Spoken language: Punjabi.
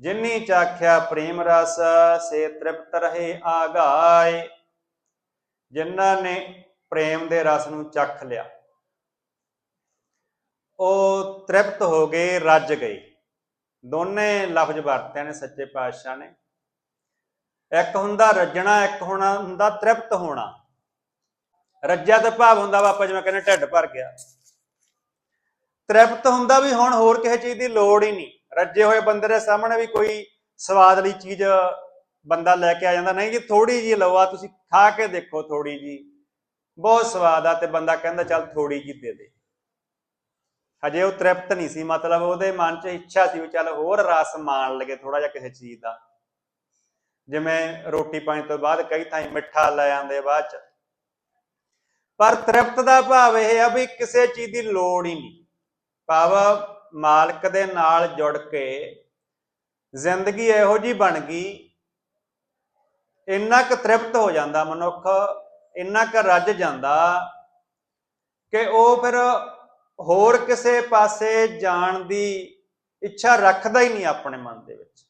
ਜਿਨੀ ਚਾਖਿਆ ਪ੍ਰੇਮ ਰਸ ਸੇ ਤ੍ਰਿਪਤ ਰਹੇ ਆਗਾਏ। ਜਿਨ੍ਹਾਂ ਨੇ ਪ੍ਰੇਮ ਦੇ ਰਸ ਨੂੰ ਚੱਖ ਲਿਆ, ਉਹ ਤ੍ਰਿਪਤ ਹੋ ਗਏ ਰੱਜ ਗਏ। ਦੋਨੇ ਲਫ਼ਜ਼ ਵਰਤਿਆ ਨੇ ਸੱਚੇ ਪਾਤਸ਼ਾਹ ਨੇ। ਇੱਕ ਹੁੰਦਾ ਰੱਜਣਾ, ਇੱਕ ਹੋਣਾ ਹੁੰਦਾ ਤ੍ਰਿਪਤ ਹੋਣਾ। ਰੱਜਿਆ ਤੇ ਭਾਵ ਹੁੰਦਾ ਵਾ ਆਪਾਂ ਜਿਵੇਂ ਕਹਿੰਦੇ ਢਿੱਡ ਭਰ ਗਿਆ। ਤ੍ਰਿਪਤ ਹੁੰਦਾ ਵੀ ਹੁਣ ਹੋਰ ਕਿਸੇ ਚੀਜ਼ ਦੀ ਲੋੜ ਹੀ ਨਹੀਂ। ਰੱਜੇ ਹੋਏ ਬੰਦੇ ਦੇ ਸਾਹਮਣੇ ਵੀ ਕੋਈ ਸਵਾਦ ਲਈ ਚੀਜ਼ ਬੰਦਾ ਲੈ ਕੇ ਆ ਜਾਂਦਾ। ਨਹੀਂ ਜੀ ਥੋੜੀ ਜੀ ਲਓ ਆ, ਤੁਸੀਂ ਖਾ ਕੇ ਦੇਖੋ ਥੋੜੀ ਜੀ ਬਹੁਤ ਸਵਾਦ ਆ ਤੇ ਬੰਦਾ ਕਹਿੰਦਾ, ਚੱਲ ਥੋੜੀ ਜੀ ਦੇ ਦੇ। ਹਜੇ ਉਹ ਤ੍ਰਿਪਤ ਨਹੀਂ ਸੀ, ਮਤਲਬ ਉਹਦੇ ਮਨ 'ਚ ਇੱਛਾ ਸੀ ਵੀ ਚੱਲ ਹੋਰ ਰਸ ਮਾਣ ਲਗੇ ਥੋੜਾ ਜਿਹਾ ਕਿਸੇ ਚੀਜ਼ ਦਾ। ਜਿਵੇਂ ਰੋਟੀ ਪਾਣੀ ਤੋਂ ਬਾਅਦ ਕਈ ਥਾਂ ਮਿੱਠਾ ਲੈ ਆਂਦੇ ਬਾਅਦ 'ਚ। ਪਰ ਤ੍ਰਿਪਤ ਦਾ ਭਾਵ ਇਹ ਆ ਵੀ ਕਿਸੇ ਚੀਜ਼ ਦੀ ਲੋੜ ਹੀ ਨਹੀਂ। ਭਾਵ ਮਾਲਕ ਦੇ ਨਾਲ ਜੁੜ ਕੇ ਜ਼ਿੰਦਗੀ ਇਹੋ ਜੀ ਬਣ ਗਈ। ਇੰਨਾ ਕੁ ਤ੍ਰਿਪਤ ਹੋ ਜਾਂਦਾ ਮਨੁੱਖ, ਇੰਨਾ ਕੁ ਰੱਜ ਜਾਂਦਾ ਕਿ ਉਹ ਫਿਰ ਹੋਰ ਕਿਸੇ ਪਾਸੇ ਜਾਣ ਦੀ ਇੱਛਾ ਰੱਖਦਾ ਹੀ ਨਹੀਂ ਆਪਣੇ ਮਨ ਦੇ ਵਿੱਚ।